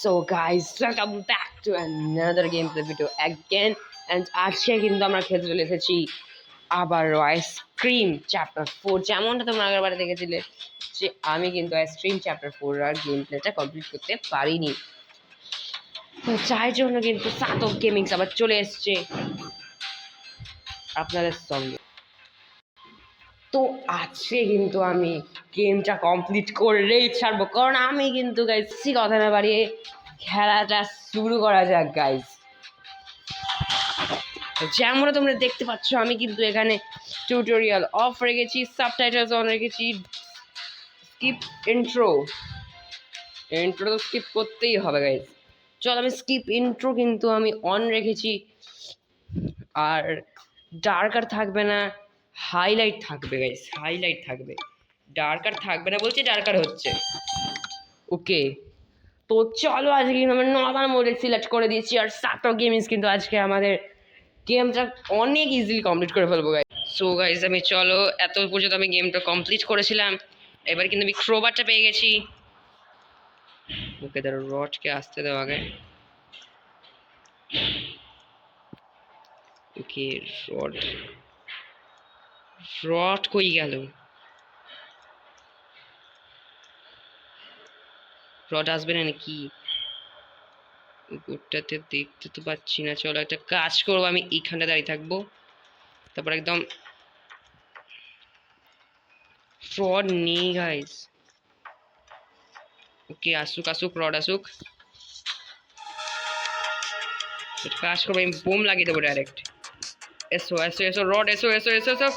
So guys welcome back to another game play video again আজকে কিন্তু আমরা খেলতে চলে এসেছি আবার আইসক্রিম চ্যাপ্টার ফোর যেমনটা তোমরা আগের বারে দেখেছিলে যে আমি কিন্তু আইসক্রিম চ্যাপ্টার ফোর আর গেম প্লেটা কমপ্লিট করতে পারিনি। তো যার জন্য কিন্তু সাতক গেমিংস আবার চলে এসছে। আপনাদের সঙ্গে। তো আজকে কিন্তু আমি গেমটা কমপ্লিট করেই ছাড়বো। কারণ আমি কিন্তু গাইজ কথা না বাড়িয়ে খেলাটা শুরু করা যাক গাইজ যেমন তোমরা দেখতে পাচ্ছ, আমি কিন্তু এখানে টিউটোরিয়াল অফ রেখেছি সাবটাইটেলস অন রেখেছি স্কিপ ইন্ট্রো ইন্ট্রো তো স্কিপ করতেই হবে গাইজ চল আমি স্কিপ ইন্ট্রো কিন্তু আমি অন রেখেছি। আর ডার্ক আর থাকবে না হাইলাইট থাকবে গাইস হাইলাইট থাকবে। ডার্ক আর থাকবে না বলছি ডার্ক আর হচ্ছে। ওকে তো চলো আজকে কিন্তু আমরা নর্মাল মোডে সিলেক্ট করে দিয়েছি, আর সাতো গেমিংস কিন্তু আজকে আমাদের গেমটা অনেক ইজিলি কমপ্লিট করে ফেলব গাইস সো গাইজ আমি চলো, এত পর্যন্ত আমি গেমটা কমপ্লিট করেছিলাম। এবার কিন্তু আমি ক্রোবারটা পেয়ে গেছি। ওকে ধরো রডকে আসতে দেওয়া আগে। ওকে, রড। রড কই গেল? রড আসবে না নাকি? উপরটাতে দেখতে তো পাচ্ছি না। চলো একটা কাজ করব, আমি এইখানটা দাঁড়িয়ে থাকব। তারপর একদম রড নেই গাইস ওকে, আসুক আসুক, রড আসুক। কাজ করব, আমি বোম লাগিয়ে দেবো ডাইরেক্ট এসো এসো এসো রড এসো এসো এসো এসো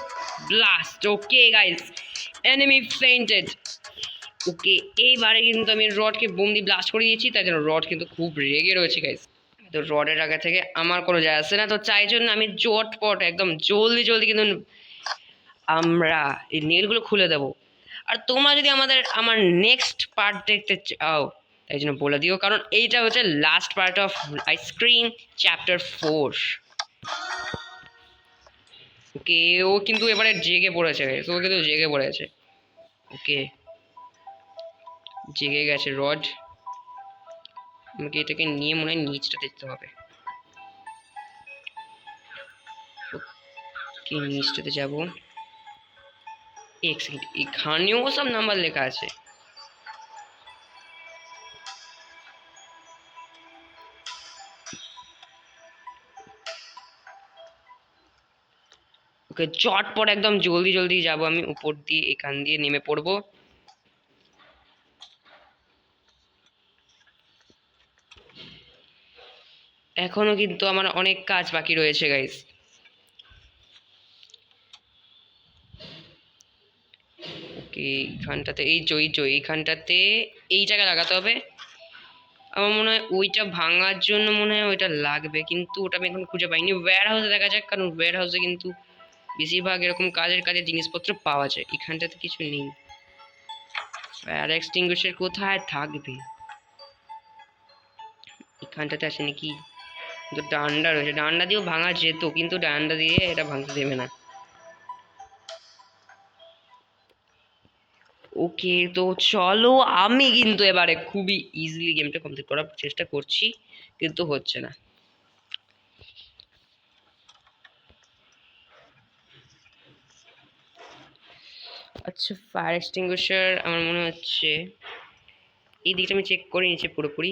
blast okay guys enemy fainted okay এইবারে কিন্তু আমি রডকে বোম দিয়ে ব্লাস্ট করে দিয়েছি, তাই জন্য রড কিন্তু খুব রেগে রয়েছে গাইস তো রডের আগে থেকে আমার কোনো যায় আসে না, তো চাই জন্য আমি জটপট, একদম জলদি জলদি কিন্তু আমরা এই নেলগুলো খুলে দেবো। আর তোমরা যদি আমাদের, আমার নেক্সট পার্ট দেখতে চাও, তাই জন্য বলে দিও, কারণ এইটা হচ্ছে last part of Ice Scream chapter four okay, ও কিন্তু এবারে জেগে পড়েছে ও কিন্তু জেগে পড়েছে। ওকে, জেগে গেছে রড। আমাকে এটাকে নিয়ে মনে হয় নিচটা দেখতে হবে। ওকে, নিচটাতে যাব। এক সেকেন্ড এখানেও সব নাম্বার লেখা আছে। ওকে চটপট একদম জলদি জলদি যাব আমি, উপর দিয়ে, এখান দিয়ে নেমে পড়ব। এখনও কিন্তু আমার অনেক কাজ বাকি রয়েছে গাইস এইখানটাতে, এই যে, এই এইখানটাতে, এই জায়গায় লাগাতে হবে। আমার মনে হয় ওইটা ভাঙার জন্য মনে হয় ওইটা লাগবে, কিন্তু ওটা আমি এখন খুঁজে পাইনি। ওয়্যার হাউসে দেখা যাক, কারণ ওয়্যার হাউসে কিন্তু বেশিরভাগ এরকম কাজের কাজে জিনিসপত্র পাওয়া যায়, এখানটাতে কিছু নেই। ফায়ার এক্সটিংগুইশার কোথায় থাকবে? এখানটাতে আছে নাকি? কিন্তু ডান্ডা রয়েছে, ডান্ডা দিয়েও ভাঙা যেত, কিন্তু ডান্ডা দিয়ে এটা ভাঙতে দেবে না। ওকে, তো চলো, আমি কিন্তু এবারে খুবই ইজিলি গেমটা কমপ্লিট করার চেষ্টা করছি, কিন্তু হচ্ছে না। আচ্ছা ফায়ার এক্সটিংগুইশার আমার মনে হচ্ছে এই দিকটা আমি চেক করে নিয়েছি পুরোপুরি।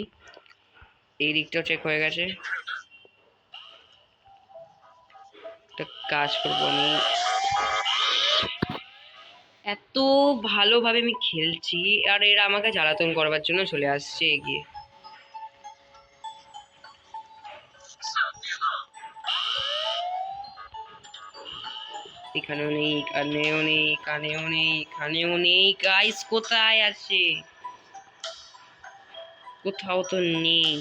এই দিকটাও চেক হয়ে গেছে। একটা কাজ করব আমি। এত ভালোভাবে আমি খেলছি, আর এরা আমাকে জ্বালাতন করবার জন্য চলে আসছে এগিয়ে। এখানেও নেই এখানেও নেই এখানেও নেই এখানেও নেই গাইস কোথায় আছে? কোথাও তো নেই।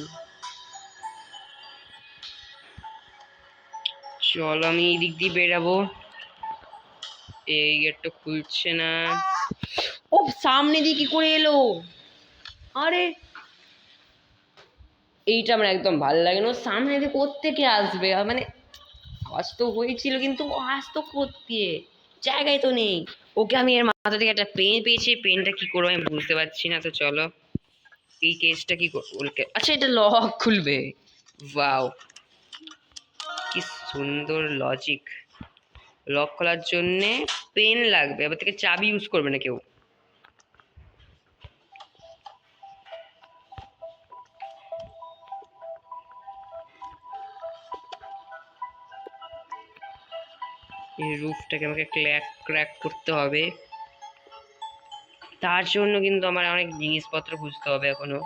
চল আমি এই দিক দিয়ে বেরাবো এই গেটটা খুলছে না। ও, সামনে দিয়ে কি করে এলো? আরে! এইটা আমার একদম ভালো লাগে না। সামনে দিয়ে কোত্থেকে আসবে? মানে কাজ তো হয়েছিল কিন্তু ও আসতো করতে জায়গায় তো নেই। ওকে আমি এর মাথা থেকে একটা পেন পেয়েছি পেনটা কি করব আমি বুঝতে পারছি না, তো চলো। এই কেসটা কি ওকে আচ্ছা এটা লক খুলবে। ওয়াও কি সুন্দর লজিক লক খোলার জন্যে পেন লাগবে। এবার থেকে চাবি ইউজ করবে না কেউ। এই রুফটাকে আমাকে ক্র্যাক ক্র্যাক করতে হবে। তার জন্য কিন্তু আমার অনেক জিনিসপত্র খুঁজতে হবে এখনও।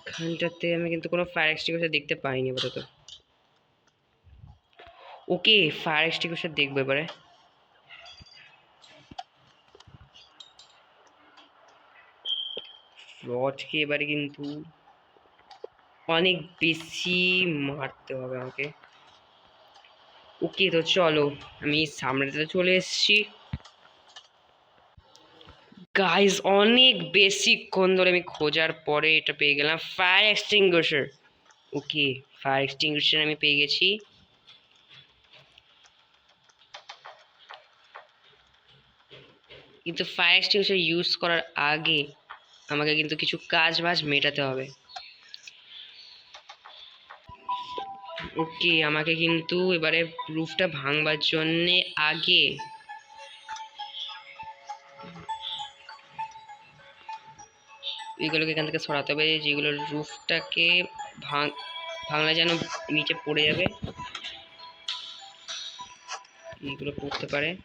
এখানটাতে আমি কিন্তু কোনো ফায়ার এক্সটিংগুইশার দেখতে পাইনি আপাতত। ওকে ফায়ার এক্সটিংগুইশার দেখব এবারে। রডকে এবারে কিন্তু অনেক বেশি মারতে হবে আমাকে। ওকে তো চলো, আমি সামনেতে চলে এসেছি। গাইজ অনেক বেশিক্ষণ ধরে আমি খোঁজার পরে এটা পেয়ে গেলাম fire extinguisher okay fire extinguisher আমি পেয়ে গেছি। কিন্তু ফায়ার এক্সটিংগুইশার ইউজ করার আগে আমাকে কিন্তু কিছু কাজ বাজ মেটাতে হবে। ওকে, আমাকে কিন্তু এবারে রুফটা ভাঙবার জন্যে আগে এগুলোকে এখান থেকে সরাতে হবে, যেগুলো রুফটাকে ভাঙ, ভাঙলে যেন নিচে পড়ে যাবে। এইগুলো পড়তে পারে।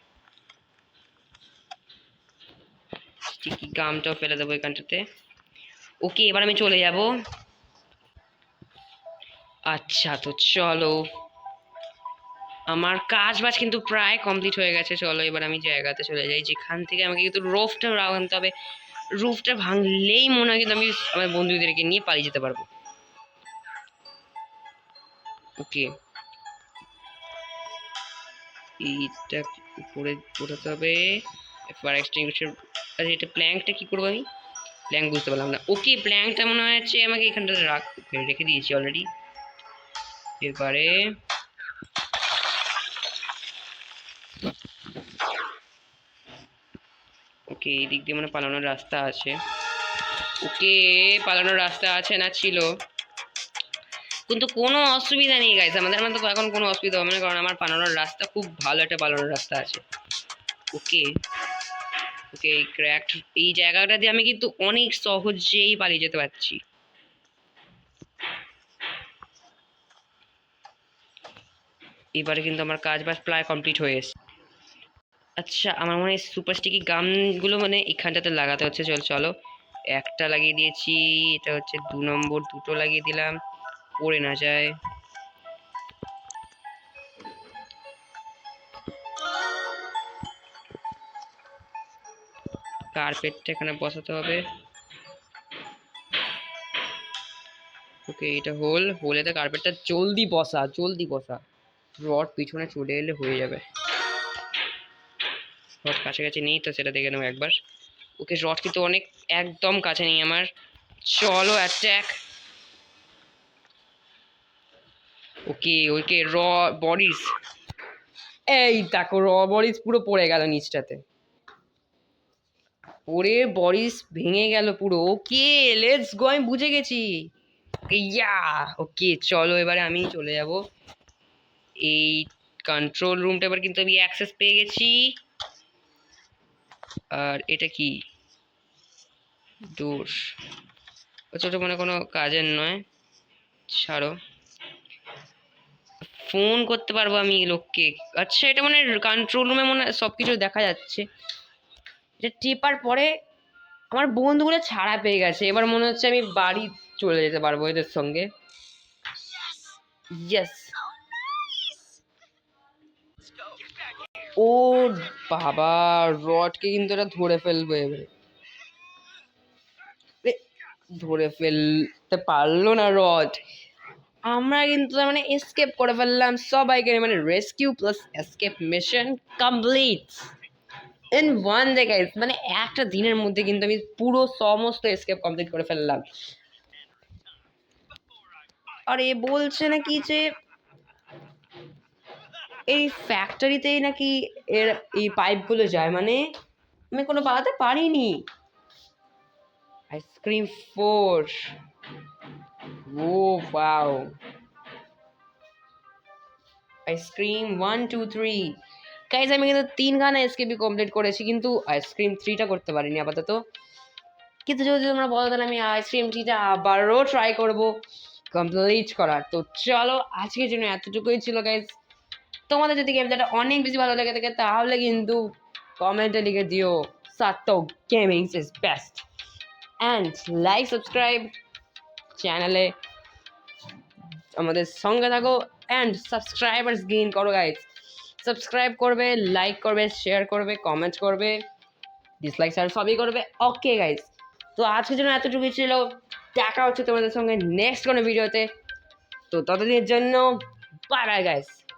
গামটাও ফেলে দেবো এখানটাতে। ওকে, এবার আমি চলে যাব। আচ্ছা তো চলো। আমার কাজ বাজ কিন্তু প্রায় কমপ্লিট হয়ে গেছে, চলো এবার আমি জায়গাতে চলে যাই। যেখান থেকে আমাকে কিন্তু রুফটা আনতে হবে রুফটা ভাঙলেই মনে হয় কিন্তু আমি আমার বন্ধুদেরকে নিয়ে পালিয়ে যেতে পারব। ওকে এইটা উপরে ওঠাতে হবে। ফায়ার এক্সটিংগুইশার আচ্ছা এটা প্ল্যাঙ্কটা কি করব আমি? প্ল্যাঙ্ক বুঝতে পারলাম না। ওকে প্ল্যাঙ্কটা মনে হচ্ছে আমাকে এখানটাতে রাখ রেখে দিয়েছি অলরেডি এবারে ওকে, এই দিক দিয়ে মানে পালানোর রাস্তা আছে। ওকে, পালানোর রাস্তা আছে না ছিল। কিন্তু কোনো অসুবিধা নেই গাইস আমাদের মধ্যে এখন কোনো অসুবিধা হবে না, কারণ আমার পালানোর রাস্তা খুব ভালো একটা পালানোর রাস্তা আছে। ওকে ওকে, এই ক্র্যাক এই জায়গাটা দিয়ে আমি কিন্তু অনেক সহজেই পালিয়ে যেতে পারছি। এবারে কিন্তু আমার কাজ বাজ প্রায় কমপ্লিট হয়ে এসেছে আচ্ছা আমার মনে হয় সুপার স্টিকি গামগুলো মানে এখানটাতে লাগাতে হচ্ছে। চল, চলো। একটা লাগিয়ে দিয়েছি, এটা হচ্ছে দু নম্বর, দুটো লাগিয়ে দিলাম। পড়ে না যায়। কার্পেটটা এখানে বসাতে হবে। ওকে এটা হোল হোলেতে কার্পেটটা জলদি বসা জলদি বসা। রড পিছনে চলে এলে হয়ে যাবে। রড কাছাকাছি নেই, তো সেটা দেখে নেব একবার। ওকে, রড কিন্তু অনেক একদম কাছে নেই আমার। চলো অ্যাট্যাক ওকে ওকে, র বডিস এই দেখো, র বডিস পুরো পড়ে গেল নিচটাতে। ওরে বডিস ভেঙে গেল পুরো। ওকে লেটস গো আমি বুঝে গেছি। ইয়া ওকে, চলো, এবারে আমি চলে যাব। এই কন্ট্রোল রুমটা এবার কিন্তু আমি অ্যাক্সেস পেয়ে গেছি। আর এটা কি? দোষ আচ্ছা ওটা মানে কোনো কাজের নয়। ছাড়ো। ফোন করতে পারব আমি লোককে। আচ্ছা এটা মানে কন্ট্রোল রুমে মনে সব কিছু দেখা যাচ্ছে। এটা টেপার পরে আমার বন্ধুগুলো ছাড়া পেয়ে গেছে। এবার মনে হচ্ছে আমি বাড়ি চলে যেতে পারব এদের সঙ্গে। ইয়েস ও বাবা, রডকে কিন্তু এটা ধরে ফেলবে এবারে। ধরে ফেলতে পারল না রড। আমরা কিন্তু মানে এসকেপ করে ফেললাম সবাইকে মানে rescue plus escape mission complete in one day guys মানে একটা দিনের মধ্যে কিন্তু আমি পুরো সমস্ত এসকেপ কমপ্লিট করে ফেললাম। আর, বলছে নাকি যে এই ফ্যাক্টরিতেই নাকি এর এই পাইপগুলো যায়? মানে আমি কোনো বাগাতে পারিনি। আইসক্রিম ফোর ও wow Ice Scream one two three guys আমি কিন্তু তিন তিনখানা এসকেপি কমপ্লিট করেছি, কিন্তু আইসক্রিম থ্রিটা করতে পারিনি আপাতত। কিন্তু যদি তোমরা বলো, তাহলে আমি আইসক্রিম থ্রিটা আবারও ট্রাই করব। কমপ্লিট করার। তো চলো, আজকের জন্য এতটুকুই ছিল গাইজ তোমাদের যদি গেমটা অনেক বেশি ভালো লেগে থাকে, তাহলে কিন্তু কমেন্টে লিখে দিও Sato gaming is best and like subscribe চ্যানেলে আমাদের সঙ্গে থাকো অ্যান্ড সাবস্ক্রাইবার্স গেইন করো গাইজ সাবস্ক্রাইব করবে লাইক করবে শেয়ার করবে কমেন্ট করবে ডিসলাইক আর সবই করবে। ওকে গাইজ তো আজকের জন্য এতটুকুই ছিল। দেখা হচ্ছে তোমাদের সঙ্গে নেক্সট কোনো ভিডিওতে তো। ততদিনের জন্য বাই গাইজ